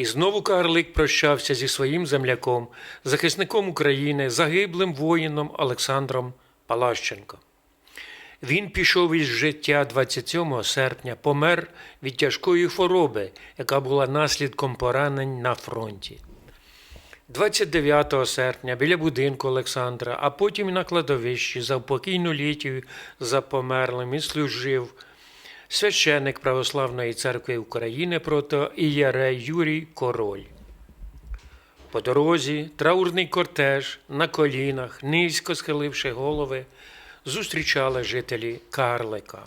І знову Карлик прощався зі своїм земляком, захисником України, загиблим воїном Олександром Палащенко. Він пішов із життя 27 серпня, помер від тяжкої хвороби, яка була наслідком поранень на фронті. 29 серпня біля будинку Олександра, а потім на кладовищі за покійну літію за померлим і служив священник Православної церкви України проти Ієрей Юрій Король. По дорозі траурний кортеж на колінах, низько схиливши голови, зустрічали жителі Карлика.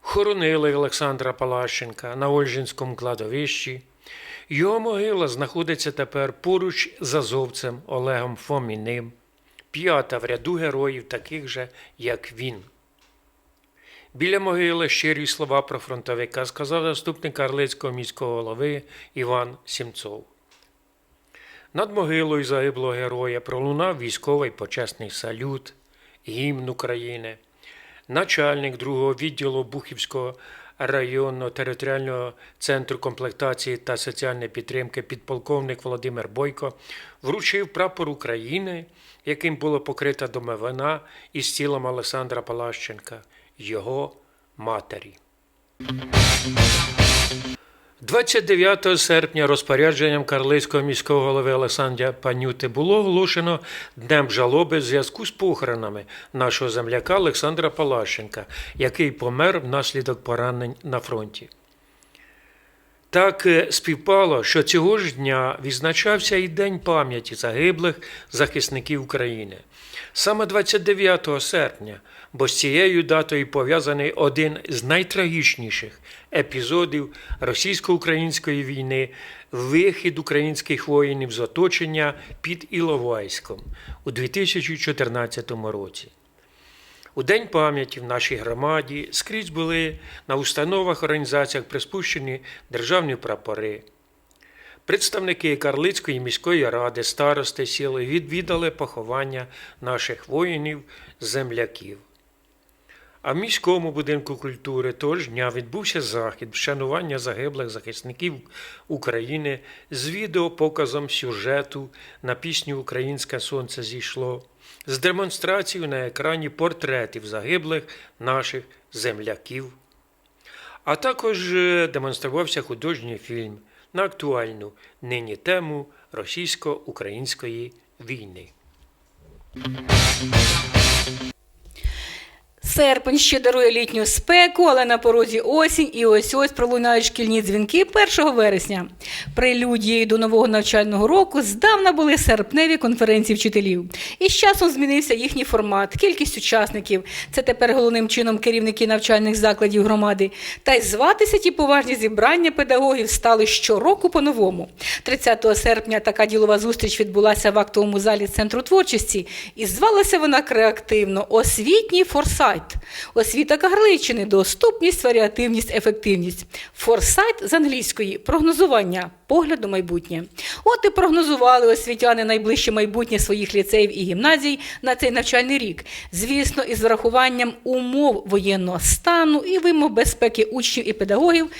Хоронили Олександра Палащенка на Ольжинському кладовищі. Його могила знаходиться тепер поруч з азовцем Олегом Фоміним, п'ята в ряду героїв, таких же, як він. Біля могили щирі слова про фронтовика сказав заступник Карлицького міського голови Іван Сімцов. Над могилою загиблого героя пролунав військовий почесний салют, гімн України, начальник другого відділу Бухівського районного територіального центру комплектації та соціальної підтримки підполковник Володимир Бойко вручив прапор України, яким було покрита домовина із тілом Олександра Палащенка, його матері. 29 серпня розпорядженням Карлицького міського голови Олександра Панюти було оголошено днем жалоби в зв'язку з похоронами нашого земляка Олександра Палащенка, який помер внаслідок поранень на фронті. Так е, співпало, що цього ж дня відзначався і День пам'яті загиблих захисників України. Саме 29 серпня, бо з цією датою пов'язаний один з найтрагічніших епізодів російсько-української війни вихід українських воїнів з оточення під Іловайськом у 2014 році. У День пам'яті в нашій громаді скрізь були на установах, організаціях приспущені державні прапори. Представники Карлицької міської ради, старости сіли відвідали поховання наших воїнів-земляків. А в міському будинку культури того ж дня відбувся захід вшанування загиблих захисників України з відеопоказом сюжету на пісню Українське сонце зійшло, з демонстрацією на екрані портретів загиблих наших земляків. А також е, демонструвався художній фільм на актуальну нині тему російсько-української війни. Серпень ще дарує літню спеку, але на порозі осінь і ось ось пролунають шкільні дзвінки 1 вересня. Прелюдією до нового навчального року здавна були серпневі конференції вчителів. І з часом змінився їхній формат, кількість учасників. Це тепер головним чином керівники навчальних закладів громади. Та й зватися ті поважні зібрання педагогів стали щороку по-новому. 30 серпня така ділова зустріч відбулася в актовому залі центру творчості, і звалася вона креативно освітній форсайт. Освіта Карличини, доступність, варіативність, ефективність. Форсайт з англійської прогнозування, погляд у майбутнє. От і прогнозували освітяни найближче майбутнє своїх ліцеїв і гімназій на цей навчальний рік. Звісно, із врахуванням умов воєнного стану і вимог безпеки учнів і педагогів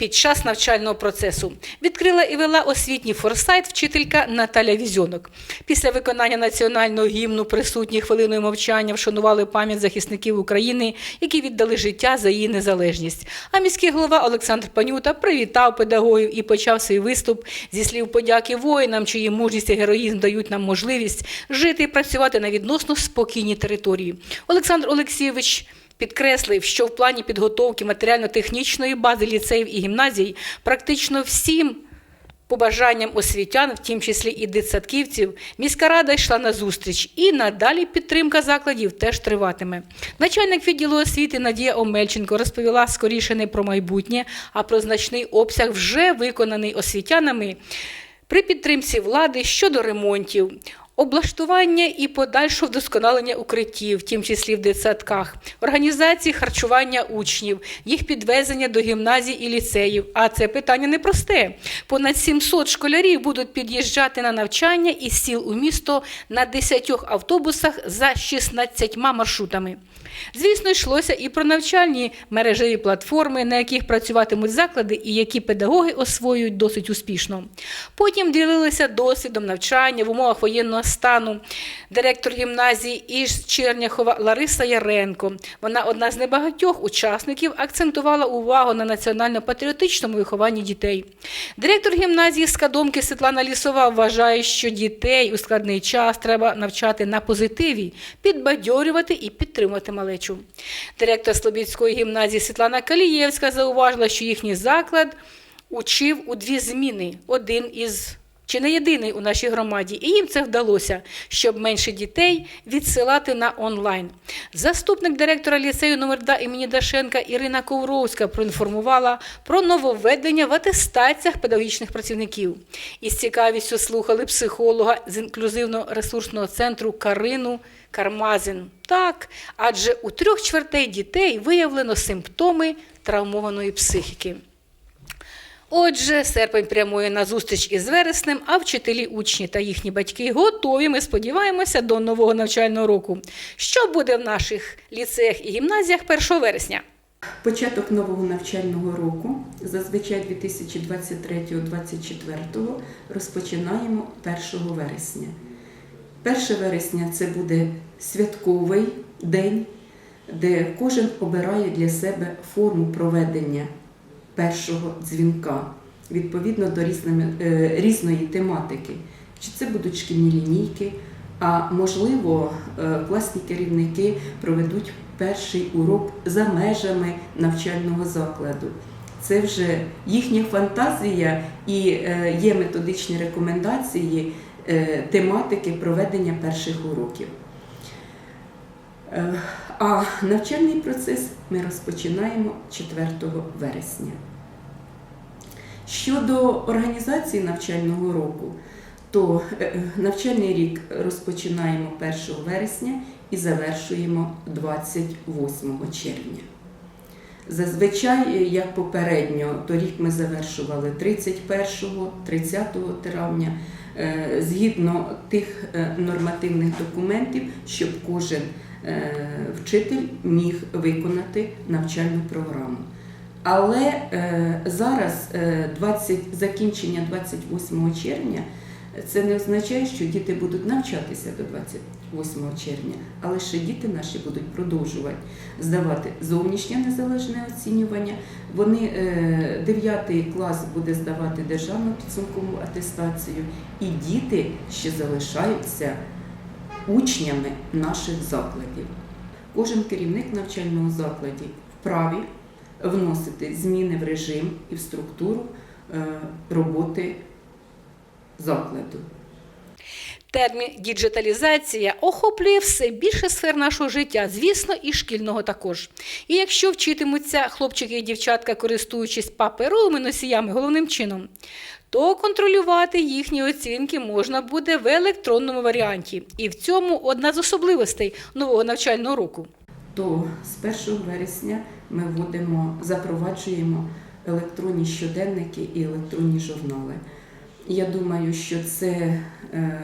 під час навчального процесу. Відкрила і вела освітній форсайт вчителька Наталя Візьонок. Після виконання національного гімну присутні хвилиною мовчання вшанували пам'ять захисників України, які віддали життя за її незалежність. А міський голова Олександр Панюта привітав педагогів і почав свій виступ зі слів подяки воїнам, чиї мужність і героїзм дають нам можливість жити і працювати на відносно спокійній території. Олександр Олексійович підкреслив, що в плані підготовки матеріально-технічної бази ліцеїв і гімназій практично всім побажанням освітян, в тім числі і дитсадківців, міська рада йшла на зустріч і надалі підтримка закладів теж триватиме. Начальник відділу освіти Надія Омельченко розповіла скоріше не про майбутнє, а про значний обсяг вже виконаний освітянами при підтримці влади щодо ремонтів. Облаштування і подальше вдосконалення укриттів, в тім числі в дитсадках, організації харчування учнів, їх підвезення до гімназій і ліцеїв. А це питання непросте. Понад 700 школярів будуть під'їжджати на навчання із сіл у місто на 10 автобусах за 16 маршрутами. Звісно, йшлося і про навчальні мережеві платформи, на яких працюватимуть заклади і які педагоги освоюють досить успішно. Потім ділилися досвідом навчання в умовах воєнного стану. Директор гімназії із Черняхова Лариса Яренко. Вона одна з небагатьох учасників акцентувала увагу на національно-патріотичному вихованні дітей. Директор гімназії з Кадомки Світлана Лісова вважає, що дітей у складний час треба навчати на позитиві, підбадьорювати і підтримувати малечу. Директор Слобідської гімназії Світлана Калієвська зауважила, що їхній заклад учив у дві зміни. Один із чи не єдиний у нашій громаді, і їм це вдалося, щоб менше дітей відсилати на онлайн. Заступник директора ліцею номер 2 імені Дашенка Ірина Ковровська проінформувала про нововведення в атестаціях педагогічних працівників. Із цікавістю слухали психолога з інклюзивно-ресурсного центру Карину Кармазин. Так, адже у трьох чвертей дітей виявлено симптоми травмованої психіки. Отже, серпень прямує на зустріч із вереснем, а вчителі, учні та їхні батьки готові. Ми сподіваємося до нового навчального року. Що буде в наших ліцеях і гімназіях 1 вересня? Початок нового навчального року, зазвичай 2023-2024, розпочинаємо 1 вересня. 1 вересня це буде святковий день, де кожен обирає для себе форму проведення першого дзвінка відповідно до е, різної тематики. Чи це будуть шкільні лінійки, а можливо, е, класні керівники проведуть перший урок за межами навчального закладу. Це вже їхня фантазія і е, є методичні рекомендації тематики проведення перших уроків. Е, А навчальний процес ми розпочинаємо 4 вересня. Щодо організації навчального року, то е, навчальний рік розпочинаємо 1 вересня і завершуємо 28 червня. Зазвичай, е, як попередньо, торік ми завершували 31-30 травня, е, згідно тих е, нормативних документів, щоб кожен е, вчитель міг виконати навчальну програму. Але е, зараз е, 20, закінчення 28 червня це не означає, що діти будуть навчатися до 28 червня, але ще діти наші будуть продовжувати здавати зовнішнє незалежне оцінювання. Вони е, 9 клас буде здавати державну підсумкову атестацію, і діти ще залишаються учнями наших закладів. Кожен керівник навчального закладу вправі вносити зміни в режим і в структуру е, роботи закладу. Термін діджиталізація охоплює все більше сфер нашого життя, звісно, і шкільного також. І якщо вчитимуться хлопчики і дівчатка, користуючись паперовими носіями головним чином, то контролювати їхні оцінки можна буде в електронному варіанті. І в цьому одна з особливостей нового навчального року. То з 1 вересня ми вводимо, запроваджуємо електронні щоденники і електронні журнали. Я думаю, що це е,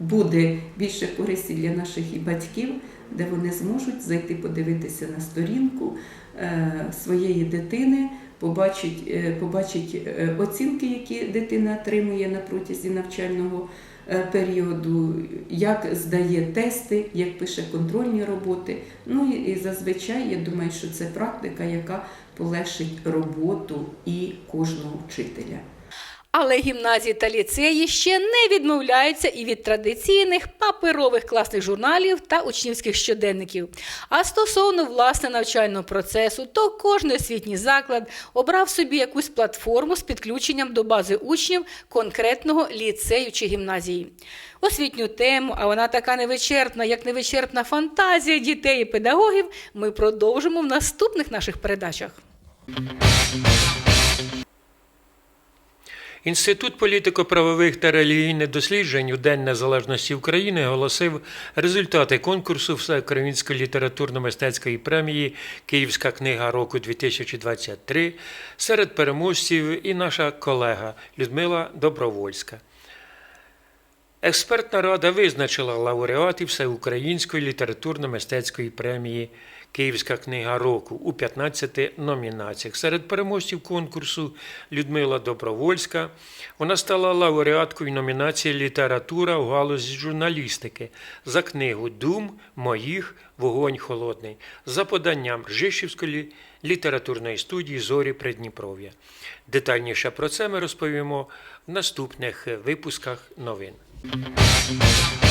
буде більше користі для наших і батьків, де вони зможуть зайти подивитися на сторінку е, своєї дитини, побачить, е, побачить оцінки, які дитина отримує на протязі навчального періоду, як здає тести, як пише контрольні роботи. Ну і зазвичай я думаю, що це практика, яка полегшить роботу і кожного вчителя. Але гімназії та ліцеї ще не відмовляються і від традиційних паперових класних журналів та учнівських щоденників. А стосовно власне навчального процесу, то кожний освітній заклад обрав собі якусь платформу з підключенням до бази учнів конкретного ліцею чи гімназії. Освітню тему, а вона така невичерпна, як невичерпна фантазія дітей і педагогів, ми продовжимо в наступних наших передачах. Інститут політико-правових та релігійних досліджень у День Незалежності України оголосив результати конкурсу Всеукраїнської літературно-мистецької премії Київська книга року 2023 серед переможців і наша колега Людмила Добровольська. Експертна рада визначила лауреатів Всеукраїнської літературно-мистецької премії Київська книга року у 15 номінаціях. Серед переможців конкурсу Людмила Добровольська. Вона стала лауреаткою номінації Література у галузі журналістики за книгу Дум моїх вогонь холодний за поданням Ржищівської літературної студії Зорі Придніпров'я. Детальніше про це ми розповімо в наступних випусках новин. Música